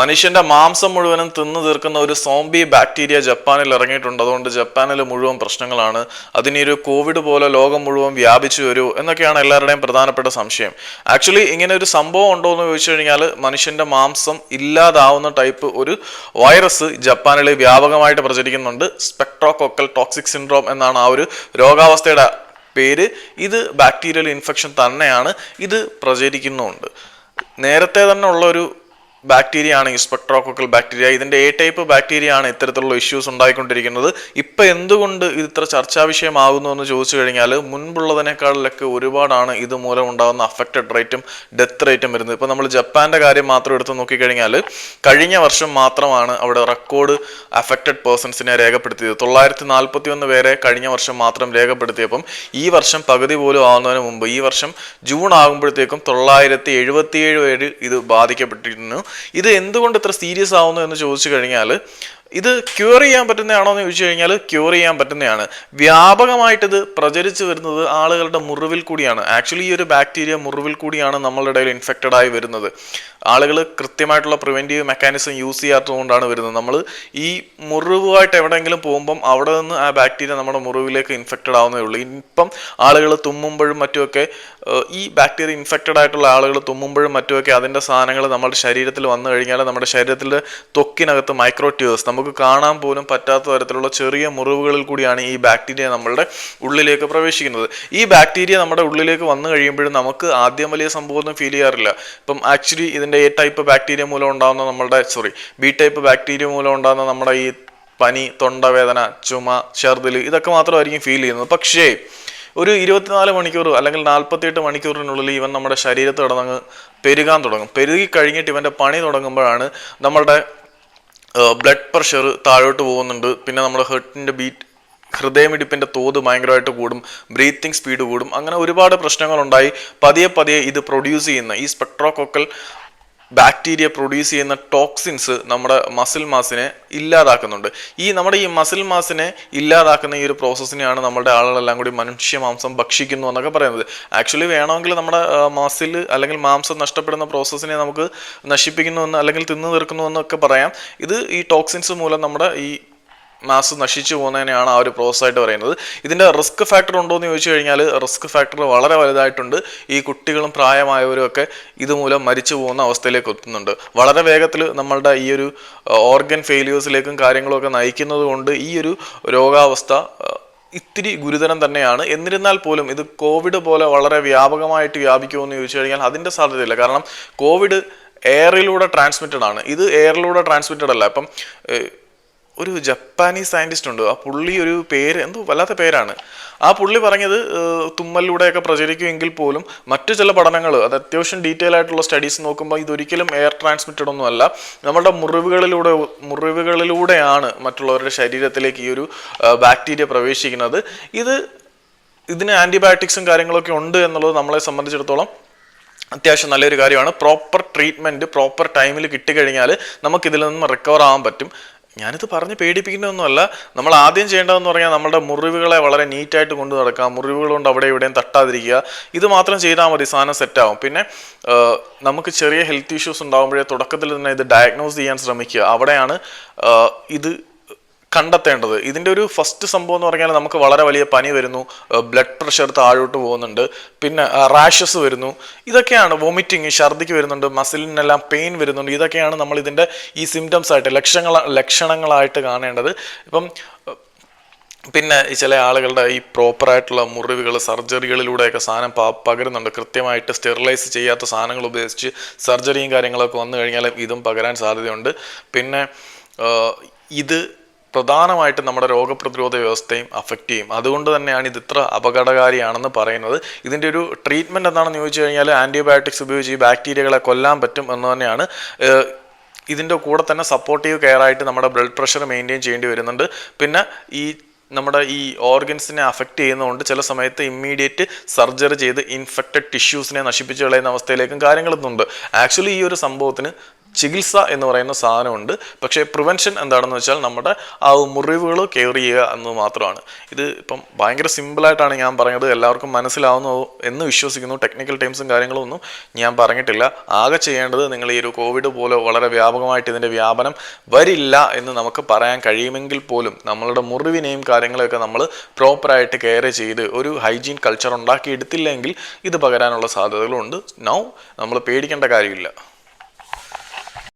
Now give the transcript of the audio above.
മനുഷ്യന്റെ മാംസം മുഴുവനും തിന്നു തീർക്കുന്ന ഒരു സോംബി ബാക്ടീരിയ ജപ്പാനിൽ ഇറങ്ങിയിട്ടുണ്ട്. അതുകൊണ്ട് ജപ്പാനിൽ മുഴുവൻ പ്രശ്നങ്ങളാണ്. അതിനൊരു കോവിഡ് പോലെ ലോകം മുഴുവൻ വ്യാപിച്ചു വരൂ എന്നൊക്കെയാണ് എല്ലാവരുടെയും പ്രധാനപ്പെട്ട സംശയം. ആക്ച്വലി ഇങ്ങനെ ഒരു സംഭവം ഉണ്ടോ എന്ന് ചോദിച്ചു കഴിഞ്ഞാൽ മനുഷ്യന്റെ മാംസം ഇല്ലാതാവുന്ന ടൈപ്പ് ഒരു വൈറസ് ജപ്പാനിൽ വ്യാപകമായിട്ട് പ്രചരിക്കുന്നുണ്ട്. സ്പെക്ട്രോകോക്കൽ ടോക്സിക് സിൻഡ്രോം എന്നാണ് ആ ഒരു രോഗാവസ്ഥയുടെ പേര്. ഇത് ബാക്ടീരിയൽ ഇൻഫെക്ഷൻ തന്നെയാണ്. ഇത് പ്രചരിക്കുന്നുണ്ട്. നേരത്തെ തന്നെ ഉള്ള ഒരു ബാക്ടീരിയ ആണ് ഈ സ്പെക്ട്രോക്കൽ ബാക്ടീരിയ ഇതിന്റെ എ ടൈപ്പ് ബാക്ടീരിയ ആണ് ഇത്തരത്തിലുള്ള ഇഷ്യൂസ് ഉണ്ടായിക്കൊണ്ടിരിക്കുന്നത്. ഇപ്പൊ എന്തുകൊണ്ട് ഇത് ഇത്ര ചർച്ചാ വിഷയമാകുന്നു എന്ന് ചോദിച്ചു കഴിഞ്ഞാൽ മുൻപുള്ളതിനേക്കാളിലൊക്കെ ഒരുപാടാണ് ഇതുമൂലം ഉണ്ടാകുന്ന അഫക്റ്റഡ് റേറ്റും ഡെത്ത് റേറ്റും വരുന്നത്. ഇപ്പൊ നമ്മൾ ജപ്പാന്റെ കാര്യം മാത്രം എടുത്ത് നോക്കിക്കഴിഞ്ഞാൽ കഴിഞ്ഞ വർഷം മാത്രമാണ് അവിടെ റെക്കോർഡ് അഫക്റ്റഡ് പേഴ്സൺസിനെ രേഖപ്പെടുത്തിയത്. തൊള്ളായിരത്തി നാൽപ്പത്തി ഒന്ന് പേരെ കഴിഞ്ഞ വർഷം മാത്രം രേഖപ്പെടുത്തിയപ്പം ഈ വർഷം പകുതി പോലും ആവുന്നതിന് മുമ്പ് ഈ വർഷം ജൂൺ ആകുമ്പോഴത്തേക്കും തൊള്ളായിരത്തി എഴുപത്തിയേഴ് പേര് ഇത് ബാധിക്കപ്പെട്ടിരുന്നു. ഇത് എന്തുകൊണ്ട് ഇത്ര സീരിയസ് ആവുന്നു എന്ന് ചോദിച്ചു കഴിഞ്ഞാൽ ഇത് ക്യൂർ ചെയ്യാൻ പറ്റുന്നതാണോ എന്ന് ചോദിച്ചു കഴിഞ്ഞാൽ ക്യൂർ ചെയ്യാൻ പറ്റുന്നതാണ്. വ്യാപകമായിട്ട് ഇത് പ്രചരിച്ചു വരുന്നത് ആളുകളുടെ മുറിവിൽ കൂടിയാണ്. ആക്ച്വലി ഈ ഒരു ബാക്ടീരിയ മുറിവിൽ കൂടിയാണ് നമ്മളുടെ ഇടയിൽ ഇൻഫെക്റ്റഡ് ആയി വരുന്നത്. ആളുകൾ കൃത്യമായിട്ടുള്ള പ്രിവെന്റീവ് മെക്കാനിസം യൂസ് ചെയ്യാത്തതുകൊണ്ടാണ് വരുന്നത്. നമ്മൾ ഈ മുറിവുമായിട്ട് എവിടെയെങ്കിലും പോകുമ്പം അവിടെ നിന്ന് ആ ബാക്ടീരിയ നമ്മുടെ മുറിവിലേക്ക് ഇൻഫെക്റ്റഡ് ആവുന്നേ ഉള്ളൂ. ഇപ്പം ആളുകൾ തുമ്മുമ്പോഴും മറ്റുമൊക്കെ ഈ ബാക്ടീരിയ ഇൻഫെക്റ്റഡ് ആയിട്ടുള്ള ആളുകൾ തുമ്മുമ്പോഴും മറ്റുമൊക്കെ അതിന്റെ സാധനങ്ങൾ നമ്മുടെ ശരീരത്തിൽ വന്നു കഴിഞ്ഞാൽ നമ്മുടെ ശരീരത്തിൽ ത്വക്കിനകത്ത് മൈക്രോട്യൂബ്സ് നമുക്ക് കാണാൻ പോലും പറ്റാത്ത തരത്തിലുള്ള ചെറിയ മുറിവുകളിൽ കൂടിയാണ് ഈ ബാക്ടീരിയ നമ്മളുടെ ഉള്ളിലേക്ക് പ്രവേശിക്കുന്നത്. ഈ ബാക്ടീരിയ നമ്മുടെ ഉള്ളിലേക്ക് വന്നു കഴിയുമ്പോഴും നമുക്ക് ആദ്യം വലിയ സംഭവമൊന്നും ഫീൽ ചെയ്യാറില്ല. ഇപ്പം ആക്ച്വലി ഇതിന്റെ എ ടൈപ്പ് ബാക്ടീരിയ മൂലം ഉണ്ടാകുന്ന നമ്മുടെ സോറി ബി ടൈപ്പ് ബാക്ടീരിയ മൂലം ഉണ്ടാകുന്ന നമ്മുടെ ഈ പനി തൊണ്ടവേദന ചുമ ഛർദിൽ ഇതൊക്കെ മാത്രമായിരിക്കും ഫീൽ ചെയ്യുന്നത്. പക്ഷേ ഒരു ഇരുപത്തിനാല് മണിക്കൂർ അല്ലെങ്കിൽ നാൽപ്പത്തിയെട്ട് മണിക്കൂറിനുള്ളിൽ ഇവൻ നമ്മുടെ ശരീരത്ത് കിടന്നങ്ങ് പെരുകാൻ തുടങ്ങും. പെരുകി കഴിഞ്ഞിട്ട് ഇവന്റെ പണി തുടങ്ങുമ്പോഴാണ് നമ്മളുടെ ബ്ലഡ് പ്രഷർ താഴോട്ട് പോകുന്നുണ്ട്. പിന്നെ നമ്മുടെ ഹെർട്ടിന്റെ ബീറ്റ് ഹൃദയമിടിപ്പിന്റെ തോത് ഭയങ്കരമായിട്ട് കൂടും. ബ്രീത്തിങ് സ്പീഡ് കൂടും. അങ്ങനെ ഒരുപാട് പ്രശ്നങ്ങളുണ്ടായി. പതിയെ പതിയെ ഇത് പ്രൊഡ്യൂസ് ചെയ്യുന്ന ഈ സ്പെക്ട്രോകൊക്കൽ ബാക്ടീരിയ പ്രൊഡ്യൂസ് ചെയ്യുന്ന ടോക്സിൻസ് നമ്മുടെ മസിൽ മാസിനെ ഇല്ലാതാക്കുന്നുണ്ട്. ഈ നമ്മുടെ ഈ മസിൽ മാസിനെ ഇല്ലാതാക്കുന്ന ഈ ഒരു പ്രോസസ്സിനെയാണ് നമ്മുടെ ആളുകളെല്ലാം കൂടി മനുഷ്യ മാംസം ഭക്ഷിക്കുന്നു എന്നൊക്കെ പറയുന്നത്. ആക്ച്വലി വേണമെങ്കിൽ നമ്മുടെ മസിൽ അല്ലെങ്കിൽ മാംസം നഷ്ടപ്പെടുന്ന പ്രോസസ്സിനെ നമുക്ക് നശിപ്പിക്കുന്നു എന്ന് അല്ലെങ്കിൽ തിന്നു തീർക്കുന്നു എന്നൊക്കെ പറയാം. ഇത് ഈ ടോക്സിൻസ് മൂലം നമ്മുടെ ഈ മാസ് നശിച്ചു പോകുന്നതിനെയാണ് ആ ഒരു പ്രോസസ് ആയിട്ട് പറയുന്നത്. ഇതിന്റെ റിസ്ക് ഫാക്ടർ ഉണ്ടോ എന്ന് ചോദിച്ചു കഴിഞ്ഞാൽ റിസ്ക് ഫാക്ടർ വളരെ വലുതായിട്ടുണ്ട്. ഈ കുട്ടികളും പ്രായമായവരും ഒക്കെ ഇതുമൂലം മരിച്ചു പോകുന്ന അവസ്ഥയിലേക്ക് എത്തുന്നുണ്ട്. വളരെ വേഗത്തിൽ നമ്മളുടെ ഈ ഒരു ഓർഗൻ ഫെയിലിയേഴ്സിലേക്കും കാര്യങ്ങളൊക്കെ നയിക്കുന്നത് കൊണ്ട് ഈ ഒരു രോഗാവസ്ഥ ഇത്തിരി ഗുരുതരം തന്നെയാണ്. എന്നിരുന്നാൽ പോലും ഇത് കോവിഡ് പോലെ വളരെ വ്യാപകമായിട്ട് വ്യാപിക്കുമോ എന്ന് ചോദിച്ചു കഴിഞ്ഞാൽ അതിന്റെ സാധ്യതയില്ല. കാരണം കോവിഡ് എയറിലൂടെ ട്രാൻസ്മിറ്റഡ് ആണ്. ഇത് എയറിലൂടെ ട്രാൻസ്മിറ്റഡ് അല്ല. അപ്പം ഒരു ജപ്പാനീസ് സയന്റിസ്റ്റ് ഉണ്ട്. ആ പുള്ളി ഒരു പേര് എന്തോ വല്ലാത്ത പേരാണ്. ആ പുള്ളി പറഞ്ഞത് തുമ്മലിലൂടെയൊക്കെ പ്രചരിക്കുമെങ്കിൽ പോലും മറ്റു ചില പഠനങ്ങൾ അത് അത്യാവശ്യം ഡീറ്റെയിൽ ആയിട്ടുള്ള സ്റ്റഡീസ് നോക്കുമ്പോൾ ഇതൊരിക്കലും എയർ ട്രാൻസ്മിറ്റഡ് ഒന്നുമല്ല നമ്മുടെ മുറിവുകളിലൂടെ മുറിവുകളിലൂടെയാണ് മറ്റുള്ളവരുടെ ശരീരത്തിലേക്ക് ഈ ഒരു ബാക്ടീരിയ പ്രവേശിക്കുന്നത്. ഇത് ഇതിന് ആന്റിബയോട്ടിക്സും കാര്യങ്ങളൊക്കെ ഉണ്ട് എന്നുള്ളത് നമ്മളെ സംബന്ധിച്ചിടത്തോളം അത്യാവശ്യം നല്ലൊരു കാര്യമാണ്. പ്രോപ്പർ ട്രീറ്റ്മെന്റ് പ്രോപ്പർ ടൈമിൽ കിട്ടിക്കഴിഞ്ഞാൽ നമുക്കിതിൽ നിന്നും റിക്കവർ ആവാൻ പറ്റും. ഞാനിത് പറഞ്ഞ് പേടിപ്പിക്കുന്നതൊന്നുമല്ല. നമ്മൾ ആദ്യം ചെയ്യേണ്ടതെന്ന് പറഞ്ഞാൽ നമ്മുടെ മുറിവുകളെ വളരെ നീറ്റായിട്ട് കൊണ്ടു നടക്കുക. മുറിവുകൾ കൊണ്ട് അവിടെ ഇവിടെയും തട്ടാതിരിക്കുക. ഇത് മാത്രം ചെയ്താൽ മതി സാധനം സെറ്റാവും പിന്നെ നമുക്ക് ചെറിയ ഹെൽത്ത് ഇഷ്യൂസ് ഉണ്ടാകുമ്പോഴേ തുടക്കത്തിൽ തന്നെ ഇത് ഡയഗ്നോസ് ചെയ്യാൻ ശ്രമിക്കുക. അവിടെയാണ് ഇത് കണ്ടെത്തേണ്ടത്. ഇതിന്റെ ഒരു ഫസ്റ്റ് സംഭവം എന്ന് പറഞ്ഞാൽ നമുക്ക് വളരെ വലിയ പനി വരുന്നു ബ്ലഡ് പ്രഷർ താഴോട്ട് പോകുന്നുണ്ട് പിന്നെ റാഷസ് വരുന്നു. ഇതൊക്കെയാണ് വോമിറ്റിങ് ഛർദിക്ക് വരുന്നുണ്ട് മസിലിനെല്ലാം പെയിൻ വരുന്നുണ്ട്. ഇതൊക്കെയാണ് നമ്മൾ ഇതിന്റെ ഈ സിംറ്റംസ് ആയിട്ട് ലക്ഷണങ്ങൾ ലക്ഷണങ്ങളായിട്ട് കാണേണ്ടത്. ഇപ്പം പിന്നെ ചില ആളുകളുടെ ഈ പ്രോപ്പറായിട്ടുള്ള മുറിവുകൾ സർജറികളിലൂടെയൊക്കെ സാധനം പ പകരുന്നുണ്ട്. കൃത്യമായിട്ട് സ്റ്റെറിലൈസ് ചെയ്യാത്ത സാധനങ്ങൾ ഉപയോഗിച്ച് സർജറിയും കാര്യങ്ങളൊക്കെ വന്നു കഴിഞ്ഞാൽ ഇതും പകരാൻ സാധ്യതയുണ്ട്. പിന്നെ ഇത് പ്രധാനമായിട്ടും നമ്മുടെ രോഗപ്രതിരോധ വ്യവസ്ഥയും അഫക്റ്റ് ചെയ്യും. അതുകൊണ്ട് തന്നെയാണ് ഇത് ഇത്ര അപകടകാരിയാണെന്ന് പറയുന്നത്. ഇതിന്റെ ഒരു ട്രീറ്റ്മെന്റ് എന്താണെന്ന് ചോദിച്ചു കഴിഞ്ഞാൽ ആന്റിബയോട്ടിക്സ് ഉപയോഗിച്ച് ഈ ബാക്ടീരിയകളെ കൊല്ലാൻ പറ്റും എന്ന് തന്നെയാണ് ഇതിന്റെ കൂടെ തന്നെ സപ്പോർട്ടീവ് കെയർ ആയിട്ട് നമ്മുടെ ബ്ലഡ് പ്രഷർ മെയിന്റെയിൻ ചെയ്യേണ്ടി വരുന്നുണ്ട്. പിന്നെ ഈ നമ്മുടെ ഈ ഓർഗൻസിനെ അഫക്റ്റ് ചെയ്യുന്നതുകൊണ്ട് ചില സമയത്ത് ഇമ്മീഡിയറ്റ് സർജറി ചെയ്ത് ഇൻഫെക്റ്റഡ് ടിഷ്യൂസിനെ നശിപ്പിച്ച് കളയുന്ന അവസ്ഥയിലേക്കും കാര്യങ്ങളൊന്നുണ്ട്. ആക്ച്വലി ഈ ഒരു സംഭവത്തിന് ചികിത്സ എന്ന് പറയുന്ന സാധനമുണ്ട്. പക്ഷേ പ്രിവെൻഷൻ എന്താണെന്ന് വെച്ചാൽ നമ്മുടെ ആ മുറിവുകൾ കെയർ ചെയ്യുക എന്ന് മാത്രമാണ്. ഇത് ഇപ്പം ഭയങ്കര സിമ്പിളായിട്ടാണ് ഞാൻ പറഞ്ഞത് എല്ലാവർക്കും മനസ്സിലാവുന്നു എന്ന് വിശ്വസിക്കുന്നു. ടെക്നിക്കൽ ടേംസും കാര്യങ്ങളും ഒന്നും ഞാൻ പറഞ്ഞിട്ടില്ല. ആകെ ചെയ്യേണ്ടത് നിങ്ങൾ ഈ ഒരു കോവിഡ് പോലെ വളരെ വ്യാപകമായിട്ട് ഇതിന്റെ വ്യാപനം വരില്ല എന്ന് നമുക്ക് പറയാൻ കഴിയുമെങ്കിൽ പോലും നമ്മളുടെ മുറിവിനെയും കാര്യങ്ങളെയൊക്കെ നമ്മൾ പ്രോപ്പറായിട്ട് കെയർ ചെയ്ത് ഒരു ഹൈജീൻ കൾച്ചർ ഉണ്ടാക്കിയെടുത്തില്ലെങ്കിൽ ഇത് പകരാനുള്ള സാധ്യതകളുണ്ട്. നൗ നമ്മൾ പേടിക്കേണ്ട കാര്യമില്ല.